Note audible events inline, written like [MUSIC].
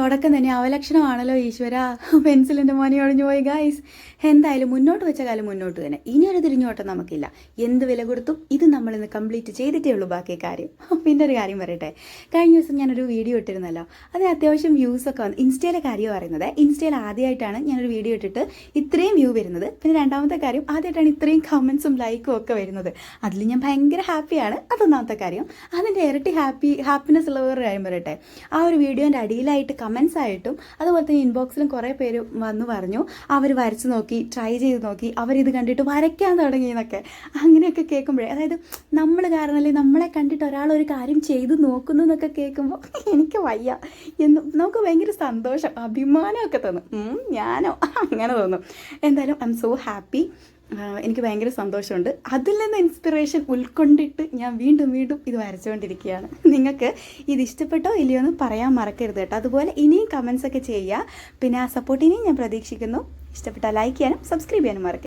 തുടക്കം തന്നെ അവലക്ഷണമാണല്ലോ ഈശ്വര. പെൻസിലിന്റെ മോനെ ഒഴിഞ്ഞു പോയി ഗായ്സ് എന്തായാലും മുന്നോട്ട് വെച്ച കാലം മുന്നോട്ട് തന്നെ. ഇനിയൊരു തിരിഞ്ഞോട്ടം നമുക്കില്ല. എന്ത് വില കൊടുത്തും ഇത് നമ്മളിന്ന് കംപ്ലീറ്റ് ചെയ്തിട്ടേ ഉള്ളൂ ബാക്കി കാര്യം. പിന്നെ ഒരു കാര്യം പറയട്ടെ. കഴിഞ്ഞ ദിവസം ഞാനൊരു വീഡിയോ ഇട്ടിരുന്നല്ലോ. അതിന് അത്യാവശ്യം വ്യൂസ് ഒക്കെ വന്നു. ഇൻസ്റ്റയിലെ കാര്യം പറയുന്നത്. ഇൻസ്റ്റയിൽ ആദ്യമായിട്ടാണ് ഞാനൊരു വീഡിയോ ഇട്ടിട്ട് ഇത്രയും വ്യൂ വരുന്നത്. പിന്നെ രണ്ടാമത്തെ കാര്യം ആദ്യമായിട്ടാണ് ഇത്രയും കമൻസും ലൈക്കും ഒക്കെ വരുന്നത്. അതിൽ ഞാൻ ഭയങ്കര ഹാപ്പിയാണ് അതൊന്നാമത്തെ കാര്യം. അതിന്റെ ഇരട്ടി ഹാപ്പി ഹാപ്പിനെസ് ഉള്ള വേറൊരു കാര്യം പറയട്ടെ. ആ ഒരു വീഡിയോന്റെ അടിയിലായിട്ട് കമൻസ് ആയിട്ടും അതുപോലെ തന്നെ ഇൻബോക്സിലും കുറേ പേര് വന്ന് പറഞ്ഞു അവർ വരച്ച് നോക്കി ട്രൈ ചെയ്ത് നോക്കി അവരിത് കണ്ടിട്ട് വരയ്ക്കാൻ തുടങ്ങി എന്നൊക്കെ. അങ്ങനെയൊക്കെ കേൾക്കുമ്പോഴേ അതായത് നമ്മൾ കാരണം അല്ലെങ്കിൽ നമ്മളെ കണ്ടിട്ട് ഒരാൾ ഒരു കാര്യം ചെയ്ത് നോക്കുന്നു എന്നൊക്കെ കേൾക്കുമ്പോൾ എനിക്ക് വയ്യ. എന്ന് നമുക്ക് ഭയങ്കര സന്തോഷം അഭിമാനമൊക്കെ തോന്നും. ഞാനോ? [LAUGHS] അങ്ങനെ തോന്നും. എന്തായാലും ഐ എം സോ ഹാപ്പി എനിക്ക് ഭയങ്കര സന്തോഷമുണ്ട്. അതിൽ നിന്ന് ഇൻസ്പിറേഷൻ ഉൾക്കൊണ്ടിട്ട് ഞാൻ വീണ്ടും വീണ്ടും ഇത് വരച്ചുകൊണ്ടിരിക്കുകയാണ്. നിങ്ങൾക്ക് ഇത് ഇഷ്ടപ്പെട്ടോ ഇല്ലയോ എന്ന് പറയാൻ മറക്കരുത് കേട്ടോ. അതുപോലെ ഇനിയും കമൻസ് ഒക്കെ ചെയ്യുക. പിന്നെ ആ സപ്പോർട്ടിനെയും ഞാൻ പ്രതീക്ഷിക്കുന്നു. ഇഷ്ടപ്പെട്ടാൽ ലൈക്ക് ചെയ്യാനും സബ്സ്ക്രൈബ് ചെയ്യാനും മറക്കരുത്.